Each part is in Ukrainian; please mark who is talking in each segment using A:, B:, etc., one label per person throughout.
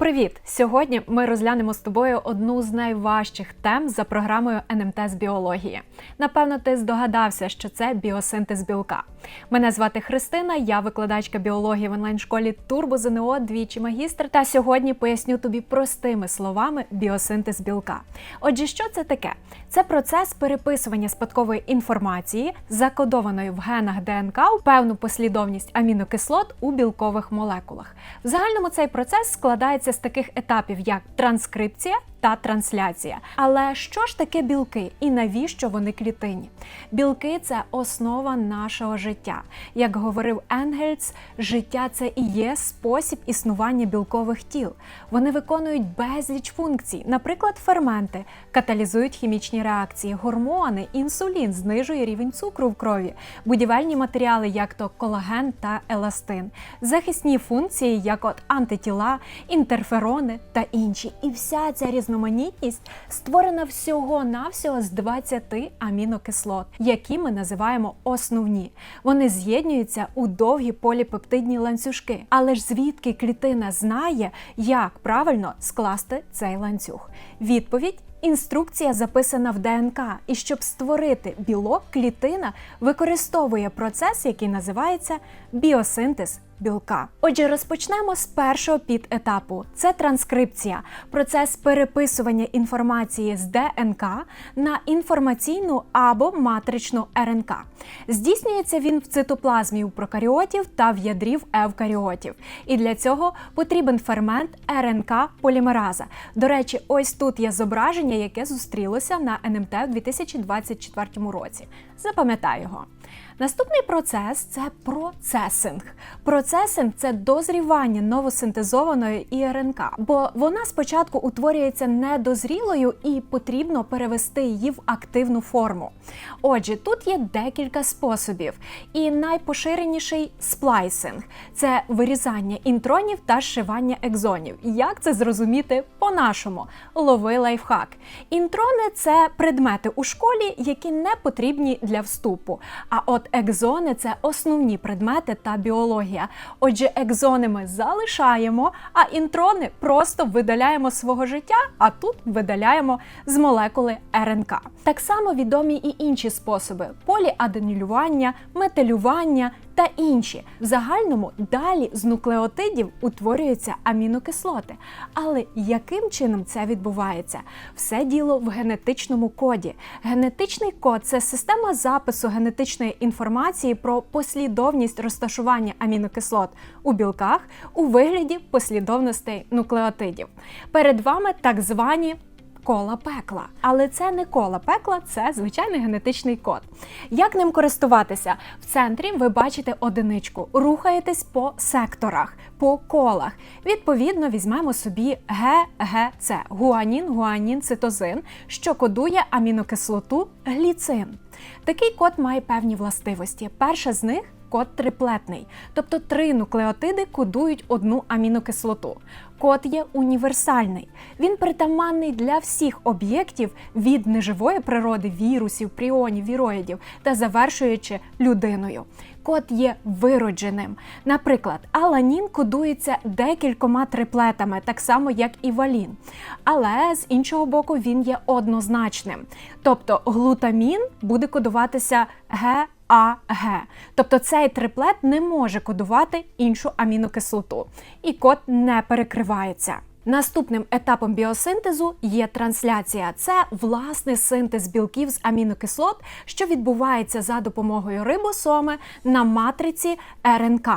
A: Привіт! Сьогодні ми розглянемо з тобою одну з найважчих тем за програмою НМТ з біології. Напевно, ти здогадався, що це біосинтез білка. Мене звати Христина, я викладачка біології в онлайн-школі Турбо ЗНО, двічі магістр. Та сьогодні поясню тобі простими словами біосинтез білка. Отже, що це таке? Це процес переписування спадкової інформації, закодованої в генах ДНК у певну послідовність амінокислот у білкових молекулах. В загальному цей процес складається з таких етапів, як транскрипція та трансляція. Але що ж таке білки і навіщо вони клітині? Білки це основа нашого життя. Як говорив Енгельс, життя це і є спосіб існування білкових тіл. Вони виконують безліч функцій, наприклад, ферменти, каталізують хімічні реакції, гормони, інсулін знижує рівень цукру в крові, будівельні матеріали, як то колаген та еластин, захисні функції, як от антитіла, інтерферони та інші. І вся ця різноманітність створена всього-навсього з 20 амінокислот, які ми називаємо основні. Вони з'єднуються у довгі поліпептидні ланцюжки. Але ж звідки клітина знає, як правильно скласти цей ланцюг? Відповідь. Інструкція записана в ДНК, і щоб створити білок, клітина використовує процес, який називається біосинтез білка. Отже, розпочнемо з першого підетапу. Це транскрипція, процес переписування інформації з ДНК на інформаційну або матричну РНК. Здійснюється він в цитоплазмі у прокаріотів та в ядрі в евкаріотів. І для цього потрібен фермент РНК полімераза. До речі, ось тут є зображення, яке зустрілося на НМТ у 2024 році. Запам'ятай його. Наступний процес це процесинг. Процесинг це дозрівання новосинтезованої ІРНК, бо вона спочатку утворюється недозрілою і потрібно перевести її в активну форму. Отже, тут є декілька способів, і найпоширеніший сплайсинг це вирізання інтронів та зшивання екзонів. Як це зрозуміти по-нашому? Лови лайфхак. Інтрони це предмети у школі, які не потрібні для вступу. А от екзони це основні предмети та біологія. Отже, екзони ми залишаємо, а інтрони просто видаляємо з свого життя, а тут видаляємо з молекули РНК. Так само відомі і інші способи: поліаденілювання, метилювання та інші. В загальному далі з нуклеотидів утворюються амінокислоти. Але яким чином це відбувається? Все діло в генетичному коді. Генетичний код це система запису генетичної інформації про послідовність розташування амінокислот у білках у вигляді послідовностей нуклеотидів. Перед вами так звані кола пекла. Але це не кола пекла, це звичайний генетичний код. Як ним користуватися? В центрі ви бачите одиничку, рухаєтесь по секторах, по колах. Відповідно, візьмемо собі ГГЦ – гуанін, гуанін, цитозин, що кодує амінокислоту гліцин. Такий код має певні властивості. Перша з них код триплетний, тобто три нуклеотиди кодують одну амінокислоту. Код є універсальний. Він притаманний для всіх об'єктів від неживої природи, вірусів, пріонів, віроїдів та завершуючи людиною. Код є виродженим. Наприклад, аланін кодується декількома триплетами, так само як і валін. Але з іншого боку, він є однозначним. Тобто глутамін буде кодуватися Г. АГ. Тобто цей триплет не може кодувати іншу амінокислоту, і код не перекривається. Наступним етапом біосинтезу є трансляція. Це власний синтез білків з амінокислот, що відбувається за допомогою рибосоми на матриці РНК.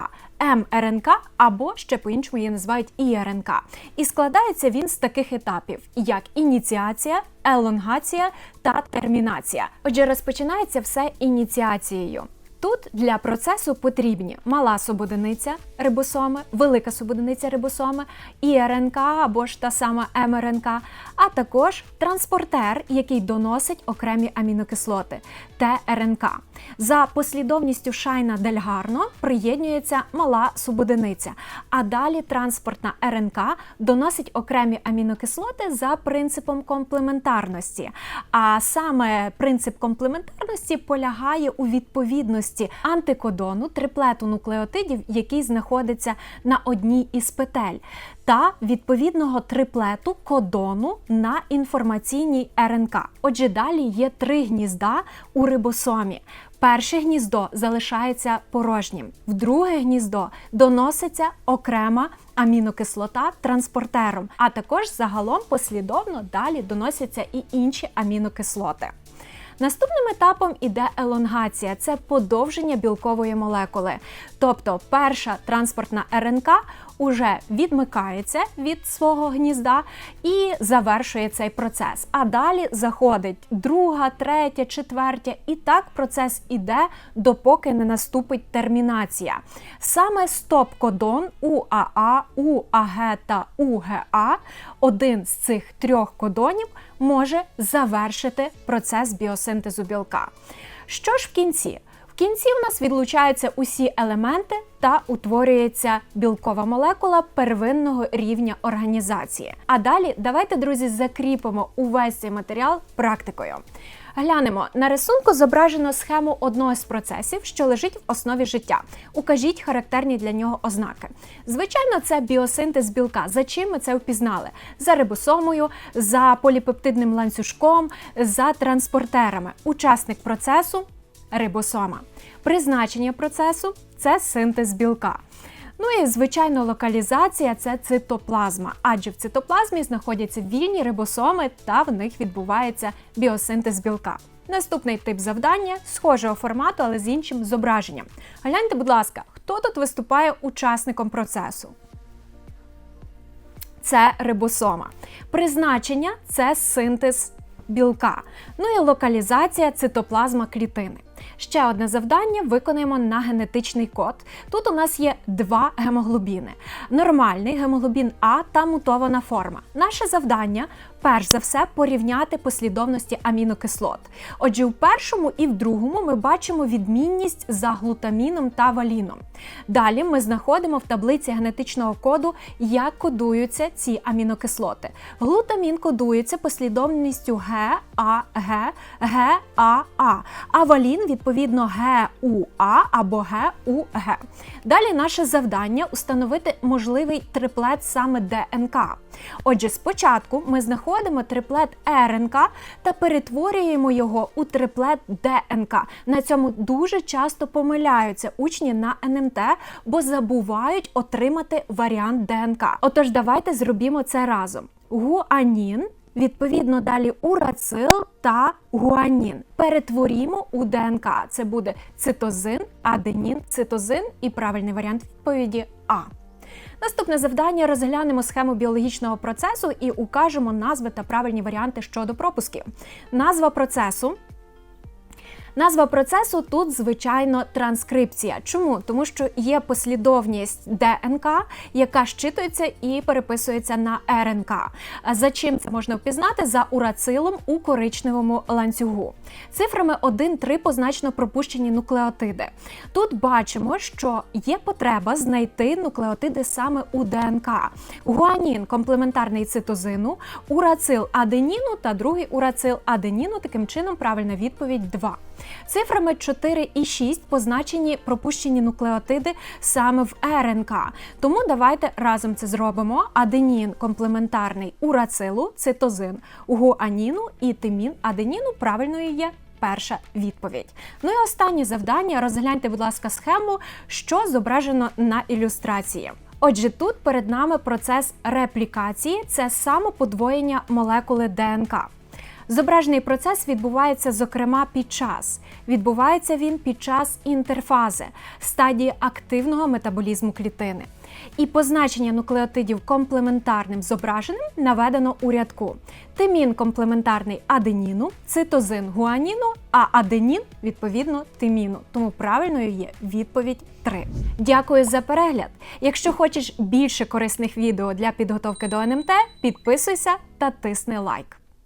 A: МРНК або ще по-іншому її називають ІРНК. І складається він з таких етапів, як ініціація, елонгація та термінація. Отже, розпочинається все ініціацією. Тут для процесу потрібні мала субодиниця рибосоми, велика субодиниця рибосоми, РНК або ж та сама МРНК, а також транспортер, який доносить окремі амінокислоти ТРНК. За послідовністю шайна дельгарно приєднується мала субодиниця, а далі транспортна РНК доносить окремі амінокислоти за принципом комплементарності. А саме принцип комплементарності полягає у відповідності наявності антикодону, триплету нуклеотидів, який знаходиться на одній із петель, та відповідного триплету кодону на інформаційній РНК. Отже, далі є три гнізда у рибосомі. Перше гніздо залишається порожнім, в друге гніздо доноситься окрема амінокислота транспортером, а також загалом послідовно далі доносяться і інші амінокислоти. Наступним етапом іде елонгація це подовження білкової молекули. Тобто перша транспортна РНК уже відмикається від свого гнізда і завершує цей процес. А далі заходить друга, третя, четвертя, і так процес іде, допоки не наступить термінація. Саме стоп-кодон УАА, УАГ та УГА, один з цих трьох кодонів може завершити процес біосинтезу білка. Що ж в кінці? Кінці в нас відлучаються усі елементи та утворюється білкова молекула первинного рівня організації. А далі давайте, друзі, закріпимо увесь цей матеріал практикою. Глянемо на рисунку зображено схему одного з процесів, що лежить в основі життя. Укажіть характерні для нього ознаки. Звичайно, це біосинтез білка. За чим ми це впізнали? За рибосомою, за поліпептидним ланцюжком, за транспортерами. Учасник процесу рибосома. Призначення процесу це синтез білка. Ну і звичайно, локалізація це цитоплазма, адже в цитоплазмі знаходяться вільні рибосоми та в них відбувається біосинтез білка. Наступний тип завдання схожого формату, але з іншим зображенням. Гляньте, будь ласка, хто тут виступає учасником процесу? Це рибосома. Призначення це синтез білка. Ну і локалізація цитоплазма клітини. Ще одне завдання виконуємо на генетичний код. Тут у нас є два гемоглобіни: нормальний гемоглобін А та мутована форма. Наше завдання перш за все порівняти послідовності амінокислот. Отже, в першому і в другому ми бачимо відмінність за глутаміном та валіном. Далі ми знаходимо в таблиці генетичного коду, як кодуються ці амінокислоти. Глутамін кодується послідовністю Г, А, Г, Г, А, валін відповідно Г, У, А або Г, У, Г. Далі наше завдання установити можливий триплет саме ДНК. Отже, спочатку ми знаходимо триплет РНК та перетворюємо його у триплет ДНК. На цьому дуже часто помиляються учні на НМТ, бо забувають отримати варіант ДНК. Отож, давайте зробімо це разом. Гуанін. Відповідно, далі урацил та гуанін. Перетворімо у ДНК. Це буде цитозин, аденін, цитозин і правильний варіант відповіді А. Наступне завдання розглянемо схему біологічного процесу і укажемо назви та правильні варіанти щодо пропусків. Назва процесу. Назва процесу тут, звичайно, транскрипція. Чому? Тому що є послідовність ДНК, яка щитується і переписується на РНК. За чим це можна впізнати? За урацилом у коричневому ланцюгу. Цифрами 1-3 позначено пропущені нуклеотиди. Тут бачимо, що є потреба знайти нуклеотиди саме у ДНК. Гуанін комплементарний цитозину, урацил аденіну та другий урацил аденіну. Таким чином, правильна відповідь 2. Цифрами 4 і 6 позначені пропущені нуклеотиди саме в РНК. Тому давайте разом це зробимо. Аденін комплементарний урацилу, цитозин, гуаніну і тимін аденіну правильною є. Перша відповідь. Ну і останнє завдання. Розгляньте, будь ласка, схему, що зображено на ілюстрації. Отже, тут перед нами процес реплікації це самоподвоєння молекули ДНК. Зображений процес відбувається, зокрема, під час. Відбувається він під час інтерфази, стадії активного метаболізму клітини. І позначення нуклеотидів комплементарним зображеним наведено у рядку. Тимін комплементарний аденіну, цитозин гуаніну, а аденін відповідно тиміну. Тому правильною є відповідь 3. Дякую за перегляд. Якщо хочеш більше корисних відео для підготовки до НМТ, підписуйся та тисни лайк.